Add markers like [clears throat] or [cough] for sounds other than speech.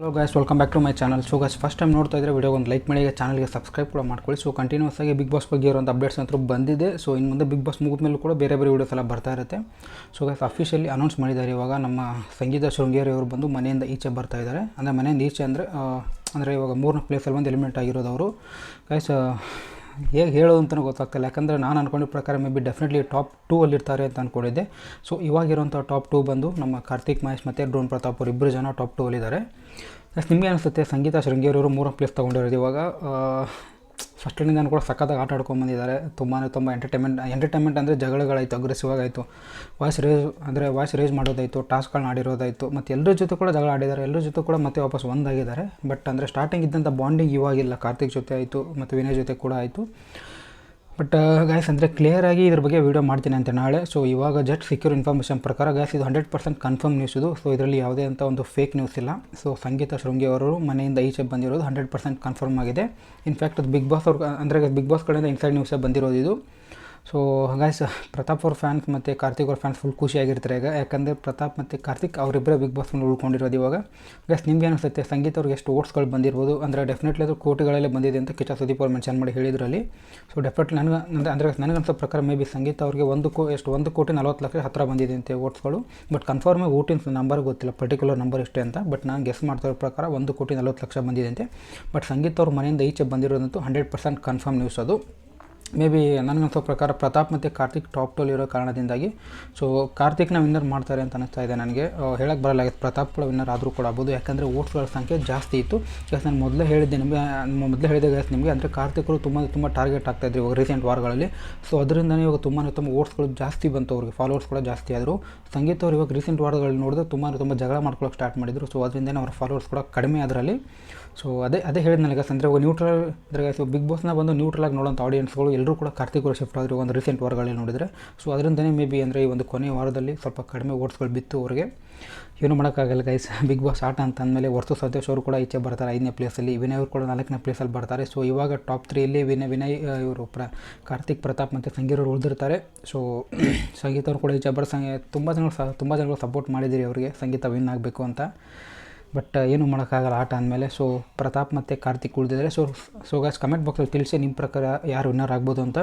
Hello guys welcome back to my channel so guys first time ನೋಡ್ತಾ ಇದ್ದರೆ video ಒಂದು like ಮಾಡಿ ಚಾನಲ್ಗೆ ಸಬ್ಸ್ಕ್ರೈಬ್ ಕೂಡ ಮಾಡ್ಕೊಳ್ಳಿ. ಸೊ ಕಂಟಿನ್ಯೂಸ್ ಆಗಿ ಬಿಗ್ ಬಾಸ್ ಬಗ್ಗೆ ಇರೋಂಥ ಅಪ್ಡೇಟ್ಸ್ ಅಂತೂ ಬಂದಿದೆ. ಸೊ ಇನ್ನು ಮುಂದೆ ಬಿಗ್ ಬಾಸ್ ಮುಗಿದ ಮೇಲೂ ಕೂಡ ಬೇರೆ ಬೇರೆ ವೀಡಿಯೋಸ್ ಎಲ್ಲ ಬರ್ತಾ ಇರುತ್ತೆ. ಸೊ ಗೈಸ್ ಅಫಿಷಿಯಲಿ ಅನೌನ್ಸ್ ಮಾಡಿದ್ದಾರೆ ಇವಾಗ ನಮ್ಮ ಸಂಗೀತ ಶೃಂಗೇರಿ ಅವರು ಬಂದು ಮನೆಯಿಂದ ಈಚೆ ಬರ್ತಾ ಇದ್ದಾರೆ. ಅಂದರೆ ಮನೆಯಿಂದ ಈಚೆ ಅಂದರೆ ಅಂದರೆ ಇವಾಗ ಮೂರನೇ ಪ್ಲೇಸಲ್ಲಿ ಒಂದು ಎಲಿಮೆಂಟ್ ಆಗಿರೋದು ಅವರು. ಗೈಸ್ ಹೇಗೆ ಹೇಳೋದು ಅಂತಲೂ ಗೊತ್ತಾಗ್ತಿಲ್ಲ. ಯಾಕಂದರೆ ನಾನು ಅಂದ್ಕೊಂಡಿದ್ದ ಪ್ರಕಾರ maybe definitely top two ಅಲ್ಲಿರ್ತಾರೆ ಅಂತ ಅಂದ್ಕೊಂಡಿದ್ದೆ ಸೊ, ಇವಾಗಿರುವಂಥ ಟಾಪ್ ಟೂ ಬಂದು ನಮ್ಮ ಕಾರ್ತಿಕ್, ಮಹೇಶ್ ಮತ್ತು ಡ್ರೋನ್ ಪ್ರತಾಪ್ ಅವರು ಇಬ್ಬರು ಜನ ಟಾಪ್ ಟೂ ಅಲ್ಲಿದ್ದಾರೆ. ನಿಮಗೆ ಅನಿಸುತ್ತೆ, ಸಂಗೀತ ಶೃಂಗೇರಿಯವರು ಮೂರನೇ ಪ್ಲೇಸ್ ತೊಗೊಂಡಿರೋದು ಇವಾಗ. ಫಸ್ಟಿನಿಂದ ಕೂಡ ಸಖತ್ತಾಗಿ ಆಟ ಆಡ್ಕೊಂಡು ಬಂದಿದ್ದಾರೆ. ತುಂಬಾ ತುಂಬ ಎಂಟರ್ಟೈನ್ಮೆಂಟ್ ಎಂಟರ್ಟೈನ್ಮೆಂಟ್ ಅಂದರೆ ಜಗಳಗಳಾಯಿತು ಅಗ್ರೆಸಿವ್ ಆಗಾಯಿತು ವಾಯ್ಸ್ ರೇಸ್ ಅಂದರೆ ವಾಯ್ಸ್ ರೇಸ್ ಮಾಡೋದಾಯಿತು ಟಾಸ್ಕ್ಗಳನ್ನ ಆಡಿರೋದಾಯಿತು ಮತ್ತು ಎಲ್ಲರ ಜೊತೆ ಕೂಡ ಜಗಳ ಆಡಿದ್ದಾರೆ. ಎಲ್ಲರ ಜೊತೆ ಕೂಡ ಮತ್ತೆ ವಾಪಸ್ ಒಂದಾಗಿದ್ದಾರೆ. ಬಟ್ ಅಂದರೆ ಸ್ಟಾರ್ಟಿಂಗ್ ಇದ್ದಂಥ ಬಾಂಡಿಂಗ್ ಇವಾಗಿಲ್ಲ. ಕಾರ್ತಿಕ್ ಜೊತೆ ಆಯಿತು, ಮತ್ತು ವಿನಯ್ ಜೊತೆ ಕೂಡ ಆಯಿತು. ಬಟ್ ಗಾಯ್ಸ್ ಅಂದರೆ ಕ್ಲಿಯರಾಗಿ ಇದ್ರ ಬಗ್ಗೆ ವೀಡಿಯೋ ಮಾಡ್ತೀನಿ ಅಂತ ನಾಳೆ. ಸೊ ಇವಾಗ ಜಸ್ಟ್ ಸಿಕ್ಯೂರ್ ಇನ್ಫಾರ್ಮೇಷನ್ ಪ್ರಕಾರ ಗ್ಯಾಸ್ ಇದು ಹಂಡ್ರೆಡ್ ಪರ್ಸೆಂಟ್ ಕನ್ಫರ್ಮ್ ನ್ಯೂಸ್ ಇದು. ಸೊ ಇದರಲ್ಲಿ ಯಾವುದೇ ಅಂತ ಒಂದು ಫೇಕ್ ನ್ಯೂಸ್ ಇಲ್ಲ. ಸೊ ಸಂಗೀತ ಶೃಂಗಿ ಅವರು ಮನೆಯಿಂದ ಈಚೆ ಬಂದಿರೋದು ಹಂಡ್ರೆಡ್ ಪರ್ಸೆಂಟ್ ಕನ್ಫರ್ಮ್ ಆಗಿದೆ. ಇನ್ಫ್ಯಾಕ್ಟ್ ಅದು ಬಿಗ್ ಬಾಸ್ ಅವ್ರ, ಅಂದರೆ ಬಿಗ್ ಬಾಸ್ ಕಡೆಯಿಂದ ಇನ್ಸೈಡ್ ನ್ಯೂಸೇ ಬಂದಿರೋದು ಇದು. ಸೊ ಗಾಯ್ಸ್ ಪ್ರತಾಪ್ ಅವ್ರ ಫ್ಯಾನ್ಸ್ ಮತ್ತು ಕಾರ್ತಿಕ್ ಅವ್ರ ಫ್ಯಾನ್ಸ್ ಫುಲ್ ಖುಷಿಯಾಗಿರ್ತಾರೆ ಈಗ. ಯಾಕಂದರೆ ಪ್ರತಾಪ್ ಮತ್ತು ಕಾರ್ತಿಕ್ ಅವರಿಬ್ಬರ ಬಿಗ್ ಬಾಸ್ ಉಳ್ಕೊಂಡಿರೋದು ಇವಾಗ. ಗಸ್ ನಿಮ್ಗೆ ಅನಿಸುತ್ತೆ, ಸಂಗೀತ ಅವ್ರಿಗೆ ಎಷ್ಟು ಓಟ್ಸ್ಗಳು ಬಂದಿರ್ಬೋದು? ಅಂದರೆ ಡೆಫಿನೆಟ್ಲಿ ಅದು ಕೋಟಿಗಳಲ್ಲೇ ಬಂದಿದೆ ಅಂತ ಕಿಚ್ಚ ಸುದೀಪ್ ಅವ್ರು ಮೆನ್ಷನ್ ಮಾಡಿ ಹೇಳಿದ್ರಲ್ಲಿ. ಸೊ ಡೆಫಿನೆಟ್ಲಿ ನನಗೆ ಅಂದರೆ ಅಂದರೆ ನನಗನ್ಸೋ ಪ್ರಕಾರ ಮೇ ಬಿ ಸಂಗೀತ ಅವ್ರಿಗೆ ಒಂದು ಕೋ, ಎಷ್ಟು, ಒಂದು ಕೋಟಿ ನಲ್ವತ್ತು ಲಕ್ಷ ಹತ್ತಿರ ಬಂದಿದೆ ಅಂತೆ ಓಟ್ಸ್ಗಳು ಬಟ್ ಕನ್ಫರ್ಮ್ ಓಟಿನ ನಂಬರ್ ಗೊತ್ತಿಲ್ಲ ಪರ್ಟಿಕ್ಯುಲರ್ ನಂಬರ್ ಇಷ್ಟೇ ಅಂತ. ಬಟ್ ನಾನು ಗೆಸ್ ಮಾಡ್ತಿರೋ ಪ್ರಕಾರ ಒಂದು ಕೋಟಿ ನಲ್ವತ್ತು ಲಕ್ಷ ಬಂದಿದೆ ಅಂತೆ. ಬಟ್ ಸಂಗೀತ ಅವ್ರ ಮನೆಯಿಂದ ಈಚೆ ಬಂದಿರೋದಂತೂ ಹಂಡ್ರೆಡ್ ಪರ್ಸೆಂಟ್ ಕನ್ಫರ್ಮ್ ನ್ಯೂಸ್ ಅದು. ಮೇ ಬಿ ನನಗನ್ಸೋ ಪ್ರಕಾರ ಪ್ರತಾಪ್ ಮತ್ತು ಕಾರ್ತಿಕ್ ಟಾಪ್ ಟೋಲ್ ಇರೋ ಕಾರಣದಿಂದಾಗಿ. ಸೊ ಕಾರ್ತಿಕ್ನ ವಿನ್ನರ್ ಮಾಡ್ತಾರೆ ಅಂತ ಅನಿಸ್ತಾ ಇದೆ ನನಗೆ. ಹೇಳಕ್ಕೆ ಬರಲ್ಲ ಪ್ರತಾಪ್ ಕೂಡ ವಿನ್ನರ್ ಆದರೂ ಕೂಡ ಆಗ್ಬೋದು. ಯಾಕಂದರೆ ಓಟ್ಸ್ಗಳ ಸಂಖ್ಯೆ ಜಾಸ್ತಿ ಇತ್ತು. ಯಾಕೆ ನಾನು ಮೊದಲೇ ಹೇಳಿದ್ದೆ ನಿಮಗೆ, ಮೊದಲೇ ಹೇಳಿದೆ ಗ್ಯಾಸ್ ನಿಮಗೆ, ಅಂದರೆ ಕಾರ್ತಿಕರು ತುಂಬ ತುಂಬ ಟಾರ್ಗೆಟ್ ಆಗ್ತಾಯಿದ್ರು ಇವಾಗ ರೀಸೆಂಟ್ ವಾರಗಳಲ್ಲಿ. ಸೊ ಅದರಿಂದನೇ ಇವಾಗ ತುಂಬಾ ತುಂಬ ಓಟ್ಸ್ಗಳು ಜಾಸ್ತಿ ಬಂತು ಅವ್ರಿಗೆ ಫಾಲೋವರ್ಸ್ ಕೂಡ ಜಾಸ್ತಿ ಆದರು. ಸಂಗೀತ ಅವ್ರು ಇವಾಗ ರೀಸೆಂಟ್ ವಾರಗಳಲ್ಲಿ ನೋಡಿದ್ರೆ ತುಂಬ ತುಂಬ ಜಗಳ ಮಾಡ್ಕೊಳ್ಳೋಕೆ ಸ್ಟಾರ್ಟ್ ಮಾಡಿದರು. ಸೊ ಅದರಿಂದನೇ ಅವ್ರ ಫಾಲೋವರ್ಸ್ ಕೂಡ ಕಡಿಮೆ ಅದರಲ್ಲಿ. ಸೊ ಅದೇ ಅದೇ ಹೇಳಿದ ನನಗೆ ಅಂದರೆ ಇವಾಗ ನ್ಯೂಟ್ರಲ್ ಅಂದರೆ ಬಿಗ್ ಬಾಸ್ನ ಬಂದು ನ್ಯೂಟ್ರಲ್ ಆಗಿ ನೋಡೋಂಥ ಆಡಿಯನ್ಸ್ಗಳು ಎಲ್ಲರೂ ಕೂಡ ಕಾರ್ತಿಕ್ ಶಿಫ್ಟ್ ಆದರೆ ಒಂದು ರೀಸೆಂಟ್ ವಾರಗಳಲ್ಲಿ ನೋಡಿದರೆ ಸೊ ಅದರಿಂದನೇ ಮೇ ಬಿ ಅಂದರೆ ಈ ಒಂದು ಕೊನೆಯ ವಾರದಲ್ಲಿ ಸ್ವಲ್ಪ ಕಡಿಮೆ ಓಟ್ಸ್ಗಳು ಬಿತ್ತು ಅವರಿಗೆ. ಏನು ಮಾಡೋಕ್ಕಾಗಲ್ಲ ಗೈಸ್ ಬಿಗ್ [laughs] ಬಾಸ್ ಆಟ ಅಂತ ಅಂದಮೇಲೆ ವರ್ಷ ಸಂತೋಷ್ ಅವರು ಕೂಡ ಈಚೆ ಬರ್ತಾರೆ ಐದನೇ ಪ್ಲೇಸಲ್ಲಿ ವಿನಯ್ ಅವರು ಕೂಡ ನಾಲ್ಕನೇ ಪ್ಲೇಸಲ್ಲಿ ಬರ್ತಾರೆ. ಸೊ ಇವಾಗ ಟಾಪ್ ತ್ರೀಯಲ್ಲಿ ವಿನಯ್ ವಿನಯ್ ಇವರು ಪ್ರ, ಕಾರ್ತಿಕ್ ಪ್ರತಾಪ್ ಮತ್ತು ಸಂಗೀರ್ ಅವರು ಉಳಿದಿರ್ತಾರೆ. ಸೊ [clears throat] ಸಂಗೀತ ಅವರು ಕೂಡ ಈಚೆ ಬರೋ ಸಂಗ ತುಂಬ ಜನ ಸ, ತುಂಬ ಜನಗಳು ಸಪೋರ್ಟ್ ಮಾಡಿದ್ದೀರಿ ಅವರಿಗೆ, ಸಂಗೀತ ವಿನ್ ಆಗಬೇಕು ಅಂತ. ಬಟ್ ಏನು ಮಾಡೋಕ್ಕಾಗಲ್ಲ. ಆಟ ಅಂದಮೇಲೆ ಸೊ ಪ್ರತಾಪ್ ಮತ್ತು ಕಾರ್ತಿಕ್ ಉಳಿದಿದ್ದಾರೆ. ಸೊ ಸೊ ಗಾಯ್ಸ್ ಕಮೆಂಟ್ ಬಾಕ್ಸಲ್ಲಿ ತಿಳಿಸಿ ನಿಮ್ಮ ಪ್ರಕಾರ ಯಾರು ವಿನ್ನರ್ ಆಗ್ಬೋದು ಅಂತ.